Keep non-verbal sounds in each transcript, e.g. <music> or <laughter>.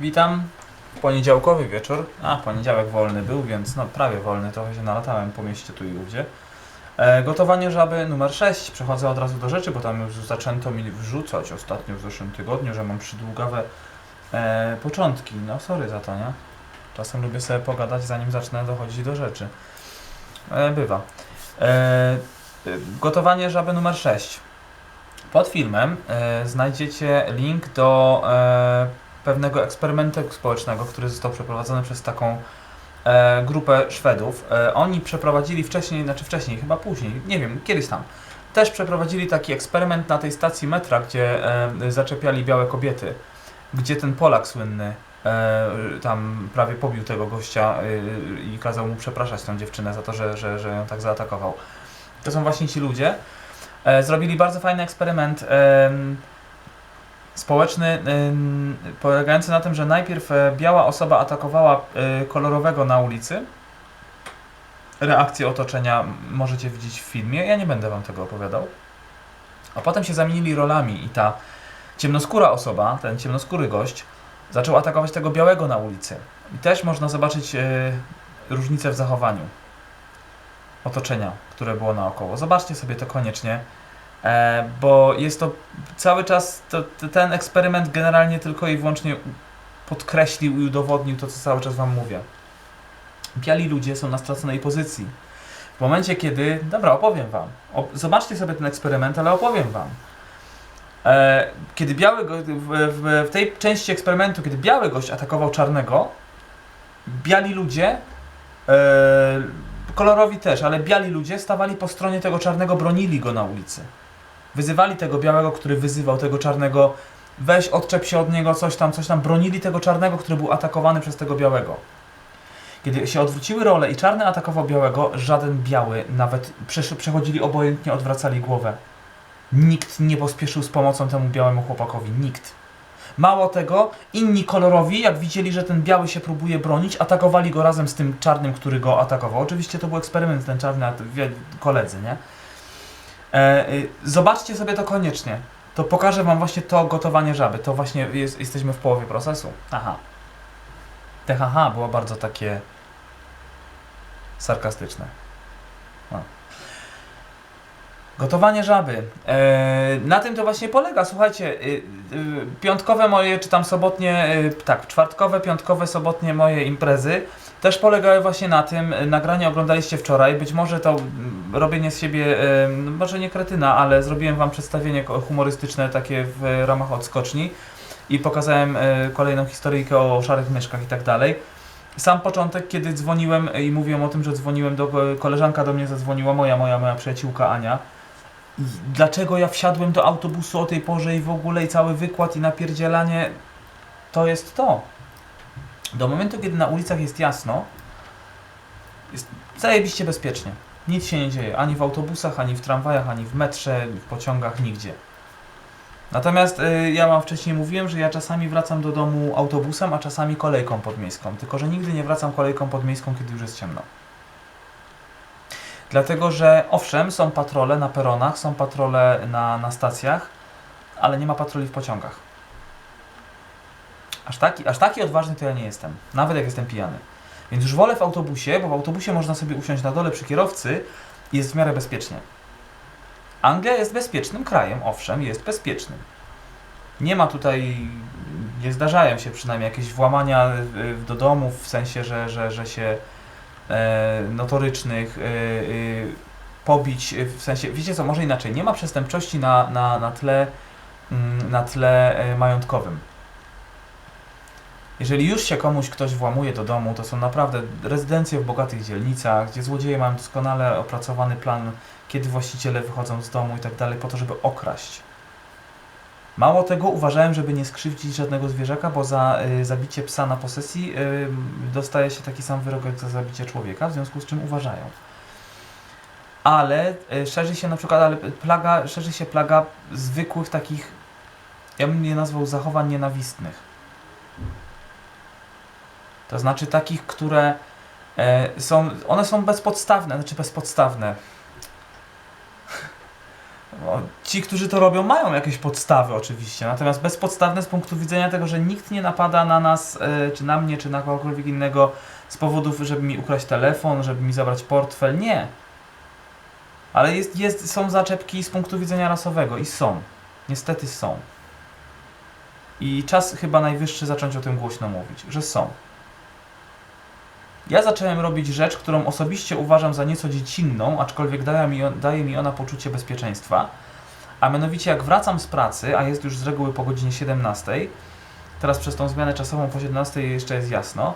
Witam. Poniedziałkowy wieczór. A, poniedziałek wolny był, więc no prawie wolny, trochę się nalatałem po mieście tu i ówdzie. E, gotowanie żaby numer 6. Przechodzę od razu do rzeczy, bo tam już zaczęto mi wrzucać ostatnio w zeszłym tygodniu, że mam przydługawe e, początki. No sorry za to, nie? Czasem lubię sobie pogadać, zanim zacznę dochodzić do rzeczy. E, bywa. E, gotowanie żaby numer 6. Pod filmem e, znajdziecie link do e, pewnego eksperymentu społecznego, który został przeprowadzony przez taką e, grupę Szwedów. E, oni przeprowadzili wcześniej, znaczy wcześniej, chyba później, nie wiem, kiedyś tam. Też przeprowadzili taki eksperyment na tej stacji metra, gdzie e, zaczepiali białe kobiety, gdzie ten Polak słynny e, tam prawie pobił tego gościa e, i kazał mu przepraszać tą dziewczynę za to, że, że, że ją tak zaatakował. To są właśnie ci ludzie. E, zrobili bardzo fajny eksperyment em, społeczny, polegający na tym, że najpierw e, biała osoba atakowała e, kolorowego na ulicy. Reakcję otoczenia możecie widzieć w filmie. Ja nie będę wam tego opowiadał. A potem się zamienili rolami i ta ciemnoskóra osoba, ten ciemnoskóry gość, zaczął atakować tego białego na ulicy. I też można zobaczyć e, różnicę w zachowaniu otoczenia, które było naokoło. Zobaczcie sobie to koniecznie, bo jest to cały czas, to, ten eksperyment generalnie tylko i wyłącznie podkreślił i udowodnił to, co cały czas Wam mówię. Biali ludzie są na straconej pozycji. W momencie, kiedy, dobra, opowiem Wam. O, zobaczcie sobie ten eksperyment, ale opowiem Wam. E, kiedy biały go, w, w, w tej części eksperymentu, kiedy biały gość atakował czarnego, biali ludzie e, kolorowi też, ale biali ludzie stawali po stronie tego czarnego, bronili go na ulicy. Wyzywali tego białego, który wyzywał tego czarnego, weź odczep się od niego, coś tam, coś tam. Bronili tego czarnego, który był atakowany przez tego białego. Kiedy się odwróciły role i czarny atakował białego, żaden biały, nawet przechodzili obojętnie, odwracali głowę. Nikt nie pospieszył z pomocą temu białemu chłopakowi. Nikt. Mało tego, inni kolorowi, jak widzieli, że ten biały się próbuje bronić, atakowali go razem z tym czarnym, który go atakował. Oczywiście to był eksperyment, ten czarny, koledzy, nie? E, y, zobaczcie sobie to koniecznie. To pokażę wam właśnie to gotowanie żaby. To właśnie jest, jesteśmy w połowie procesu. Aha. Te haha było bardzo takie sarkastyczne. No. Gotowanie żaby. E, na tym to właśnie polega. Słuchajcie, y, y, piątkowe moje, czy tam sobotnie, y, tak, czwartkowe, piątkowe, sobotnie moje imprezy też polegały właśnie na tym. y, Nagranie oglądaliście wczoraj. Być może to mm, robienie z siebie, y, może nie kretyna, ale zrobiłem wam przedstawienie humorystyczne takie w ramach odskoczni i pokazałem y, kolejną historyjkę o szarych myszkach i tak dalej. Sam początek, kiedy dzwoniłem i mówiłem o tym, że dzwoniłem do koleżanka do mnie zadzwoniła, moja, moja, moja przyjaciółka Ania. Dlaczego ja wsiadłem do autobusu o tej porze i w ogóle i cały wykład i napierdzielanie, to jest to. Do momentu, kiedy na ulicach jest jasno, jest zajebiście bezpiecznie. Nic się nie dzieje, ani w autobusach, ani w tramwajach, ani w metrze, w pociągach, nigdzie. Natomiast y, ja wam wcześniej mówiłem, że ja czasami wracam do domu autobusem, a czasami kolejką podmiejską. Tylko, że nigdy nie wracam kolejką podmiejską, kiedy już jest ciemno. Dlatego, że owszem, są patrole na peronach, są patrole na, na stacjach, ale nie ma patroli w pociągach. Aż taki, aż taki odważny to ja nie jestem, nawet jak jestem pijany. Więc już wolę w autobusie, bo w autobusie można sobie usiąść na dole przy kierowcy i jest w miarę bezpiecznie. Anglia jest bezpiecznym krajem, owszem, jest bezpiecznym. Nie ma tutaj, nie zdarzają się przynajmniej jakieś włamania y, do domów, w sensie, że, że, że się e, notorycznych e, e, pobić, e, w sensie, wiecie co, może inaczej, nie ma przestępczości na, na, na tle, mm, na tle e, majątkowym. Jeżeli już się komuś ktoś włamuje do domu, to są naprawdę rezydencje w bogatych dzielnicach, gdzie złodzieje mają doskonale opracowany plan, kiedy właściciele wychodzą z domu i tak dalej, po to, żeby okraść. Mało tego, uważałem, żeby nie skrzywdzić żadnego zwierzaka, bo za y, zabicie psa na posesji y, dostaje się taki sam wyrok jak za zabicie człowieka, w związku z czym uważają. Ale y, szerzy się na przykład, ale plaga, szerzy się plaga zwykłych takich, ja bym je nazwał zachowań nienawistnych. To znaczy takich, które e, są, one są bezpodstawne, znaczy bezpodstawne. No, ci, którzy to robią, mają jakieś podstawy oczywiście, natomiast bezpodstawne z punktu widzenia tego, że nikt nie napada na nas, e, czy na mnie, czy na kogokolwiek innego z powodów, żeby mi ukraść telefon, żeby mi zabrać portfel. Nie. Ale jest, jest, są zaczepki z punktu widzenia rasowego i są. Niestety są. I czas chyba najwyższy zacząć o tym głośno mówić, że są. Ja zacząłem robić rzecz, którą osobiście uważam za nieco dziecinną, aczkolwiek daje mi, daje mi ona poczucie bezpieczeństwa. A mianowicie jak wracam z pracy, a jest już z reguły po godzinie 17, teraz przez tą zmianę czasową po 17 jeszcze jest jasno,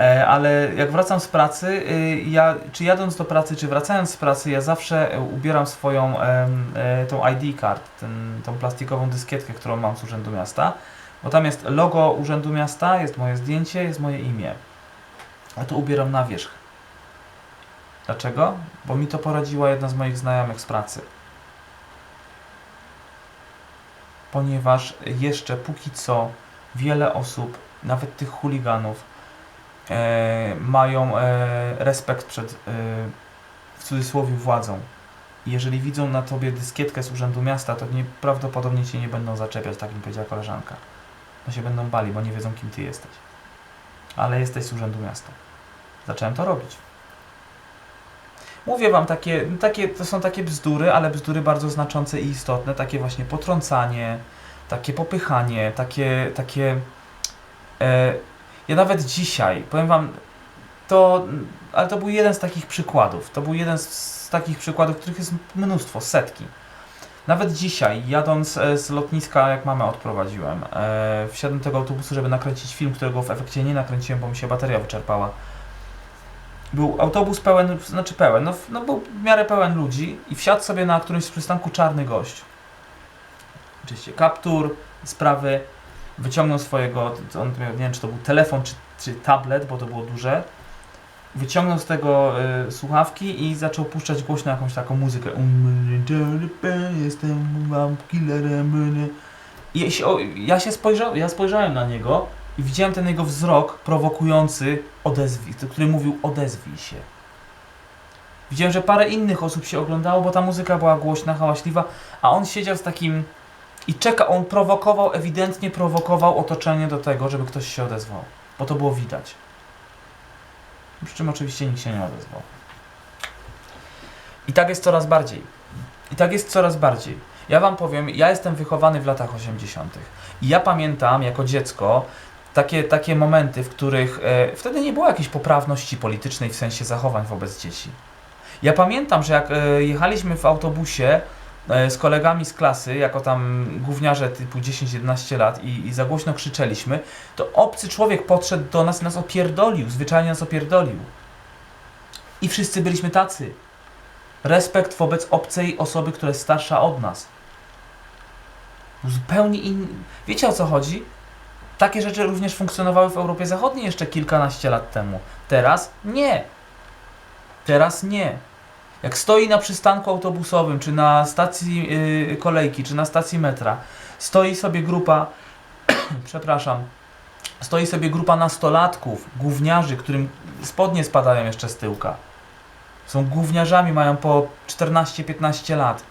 e, ale jak wracam z pracy, y, ja, czy jadąc do pracy, czy wracając z pracy, ja zawsze e, ubieram swoją e, tą ID card, ten, tą plastikową dyskietkę, którą mam z Urzędu Miasta, bo tam jest logo Urzędu Miasta, jest moje zdjęcie, jest moje imię. A to ubieram na wierzch. Dlaczego? Bo mi to poradziła jedna z moich znajomych z pracy. Ponieważ jeszcze póki co wiele osób, nawet tych chuliganów, e, mają e, respekt przed e, w cudzysłowie władzą. Jeżeli widzą na tobie dyskietkę z Urzędu Miasta, to nie, prawdopodobnie cię nie będą zaczepiać, tak mi powiedziała koleżanka. Bo się będą bali, bo nie wiedzą kim ty jesteś. Ale jesteś z Urzędu Miasta. Zacząłem to robić. Mówię wam, takie, takie, to są takie bzdury, ale bzdury bardzo znaczące i istotne, takie właśnie potrącanie, takie popychanie, takie, takie... E, ja nawet dzisiaj, powiem wam, to, ale to był jeden z takich przykładów, to był jeden z, z takich przykładów, których jest mnóstwo, setki. Nawet dzisiaj, jadąc e, z lotniska, jak mamę odprowadziłem, e, wsiadłem do tego autobusu, żeby nakręcić film, którego w efekcie nie nakręciłem, bo mi się bateria wyczerpała. Był autobus pełen, znaczy pełen, no, no był w miarę pełen ludzi i wsiadł sobie na którymś z przystanku czarny gość. Oczywiście kaptur, sprawy, wyciągnął swojego, on nie wiem czy to był telefon czy, czy tablet, bo to było duże. Wyciągnął z tego y, słuchawki i zaczął puszczać głośno jakąś taką muzykę. Jestem mam killerem. Ja się spojrzałem, ja spojrzałem na niego i widziałem ten jego wzrok prowokujący, odezwij, który mówił odezwij się. Widziałem, że parę innych osób się oglądało, bo ta muzyka była głośna, hałaśliwa, a on siedział z takim i czeka, on prowokował, ewidentnie prowokował otoczenie do tego, żeby ktoś się odezwał, bo to było widać. Przy czym oczywiście nikt się nie odezwał. I tak jest coraz bardziej. I tak jest coraz bardziej. Ja wam powiem, ja jestem wychowany w latach 80. I ja pamiętam jako dziecko takie, takie momenty, w których e, wtedy nie było jakiejś poprawności politycznej w sensie zachowań wobec dzieci. Ja pamiętam, że jak e, jechaliśmy w autobusie z kolegami z klasy, jako tam gówniarze typu 10-11 lat i, i za głośno krzyczeliśmy, to obcy człowiek podszedł do nas i nas opierdolił, zwyczajnie nas opierdolił. I wszyscy byliśmy tacy. Respekt wobec obcej osoby, która jest starsza od nas. Zupełnie inny. Wiecie o co chodzi? Takie rzeczy również funkcjonowały w Europie Zachodniej jeszcze kilkanaście lat temu. Teraz nie. Teraz nie. Jak stoi na przystanku autobusowym, czy na stacji yy, kolejki, czy na stacji metra, stoi sobie grupa, <clears throat> przepraszam, stoi sobie grupa nastolatków, gówniarzy, którym spodnie spadają jeszcze z tyłka. Są gówniarzami, mają po 14-15 lat.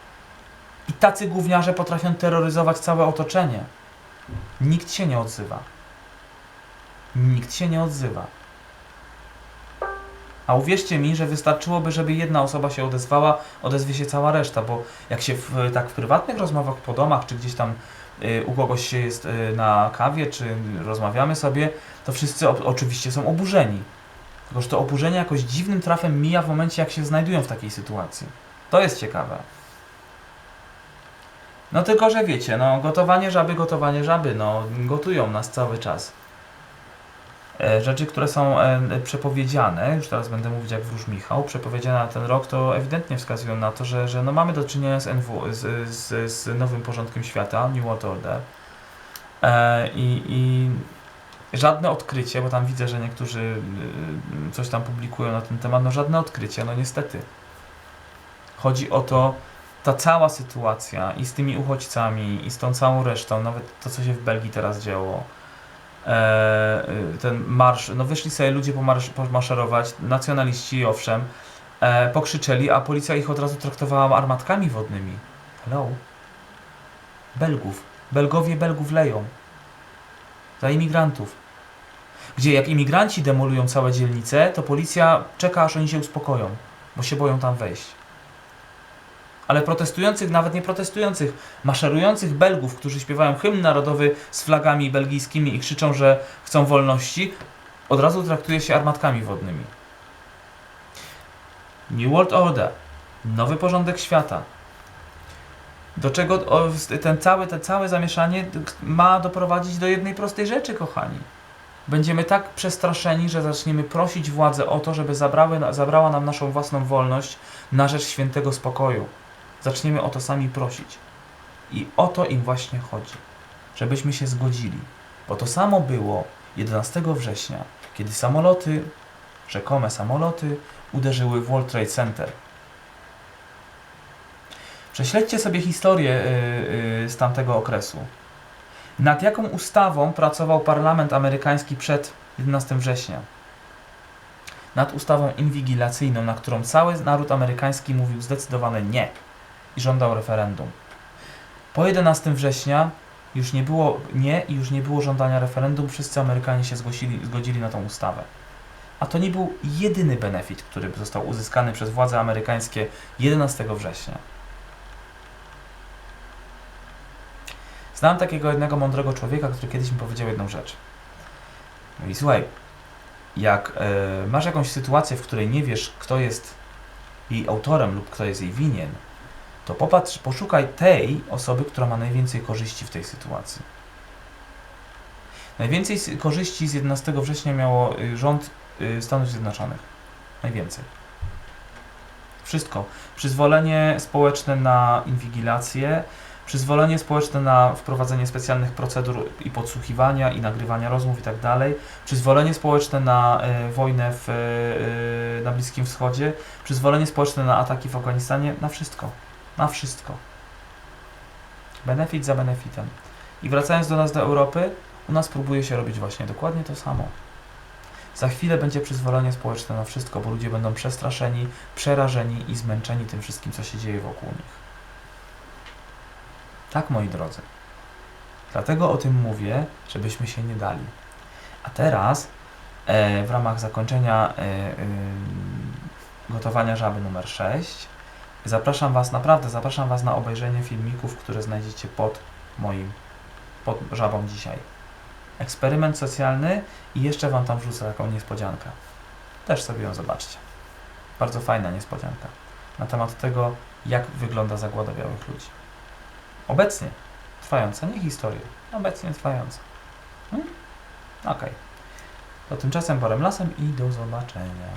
I tacy gówniarze potrafią terroryzować całe otoczenie. Nikt się nie odzywa. Nikt się nie odzywa. A uwierzcie mi, że wystarczyłoby, żeby jedna osoba się odezwała, odezwie się cała reszta, bo jak się w, tak w prywatnych rozmowach po domach, czy gdzieś tam y, u kogoś jest y, na kawie, czy rozmawiamy sobie, to wszyscy o, oczywiście są oburzeni. Tylko, że to oburzenie jakoś dziwnym trafem mija w momencie, jak się znajdują w takiej sytuacji. To jest ciekawe. No tylko, że wiecie, no gotowanie żaby, gotowanie żaby, no gotują nas cały czas. E, Rzeczy, które są e, przepowiedziane, już teraz będę mówić jak wróż Michał, przepowiedziane na ten rok, to ewidentnie wskazują na to, że, że no mamy do czynienia z, NW, z, z, z nowym porządkiem świata, New World Order. E, i, I żadne odkrycie, bo tam widzę, że niektórzy y, coś tam publikują na ten temat, no żadne odkrycie, no niestety. Chodzi o to, ta cała sytuacja i z tymi uchodźcami, i z tą całą resztą, nawet to, co się w Belgii teraz działo, ten marsz, no wyszli sobie ludzie pomarsz, pomaszerować, nacjonaliści owszem, e, pokrzyczeli, a policja ich od razu traktowała armatkami wodnymi. Hello? Belgów. Belgowie Belgów leją. Za imigrantów. Gdzie jak imigranci demolują całe dzielnice, to policja czeka aż oni się uspokoją, bo się boją tam wejść. Ale protestujących, nawet nie protestujących, maszerujących Belgów, którzy śpiewają hymn narodowy z flagami belgijskimi i krzyczą, że chcą wolności, od razu traktuje się armatkami wodnymi. New World Order. Nowy porządek świata. Do czego ten cały, te całe zamieszanie ma doprowadzić do jednej prostej rzeczy, kochani. Będziemy tak przestraszeni, że zaczniemy prosić władzę o to, żeby zabrały, zabrała nam naszą własną wolność na rzecz świętego spokoju. Zaczniemy o to sami prosić. I o to im właśnie chodzi. Żebyśmy się zgodzili. Bo to samo było 11 września, kiedy samoloty, rzekome samoloty, uderzyły w World Trade Center. Prześledźcie sobie historię yy, yy, z tamtego okresu. Nad jaką ustawą pracował parlament amerykański przed 11 września? Nad ustawą inwigilacyjną, na którą cały naród amerykański mówił zdecydowane nie i żądał referendum. Po 11 września już nie było nie i już nie było żądania referendum, wszyscy Amerykanie się zgłosili, zgodzili na tą ustawę. A to nie był jedyny benefit, który został uzyskany przez władze amerykańskie 11 września. Znam takiego jednego mądrego człowieka, który kiedyś mi powiedział jedną rzecz. Mówi, słuchaj, jak e, masz jakąś sytuację, w której nie wiesz, kto jest jej autorem lub kto jest jej winien, to popatrz, poszukaj tej osoby, która ma najwięcej korzyści w tej sytuacji. Najwięcej korzyści z 11 września miało y, rząd y, Stanów Zjednoczonych. Najwięcej. Wszystko. Przyzwolenie społeczne na inwigilację, przyzwolenie społeczne na wprowadzenie specjalnych procedur i podsłuchiwania i nagrywania rozmów i tak dalej, przyzwolenie społeczne na e, wojnę w, e, e, na Bliskim Wschodzie, przyzwolenie społeczne na ataki w Afganistanie, na wszystko. Na wszystko. Benefit za benefitem. I wracając do nas do Europy, u nas próbuje się robić właśnie dokładnie to samo. Za chwilę będzie przyzwolenie społeczne na wszystko, bo ludzie będą przestraszeni, przerażeni i zmęczeni tym wszystkim, co się dzieje wokół nich. Tak, moi drodzy. Dlatego o tym mówię, żebyśmy się nie dali. A teraz, e, w ramach zakończenia e, e, gotowania żaby numer 6, zapraszam Was, naprawdę zapraszam Was na obejrzenie filmików, które znajdziecie pod moim, pod żabą dzisiaj. Eksperyment socjalny i jeszcze Wam tam wrzucę taką niespodziankę. Też sobie ją zobaczcie. Bardzo fajna niespodzianka na temat tego, jak wygląda zagłada białych ludzi. Obecnie trwająca, nie historia. Obecnie trwająca. Hmm? Okej. To tymczasem parem lasem i do zobaczenia.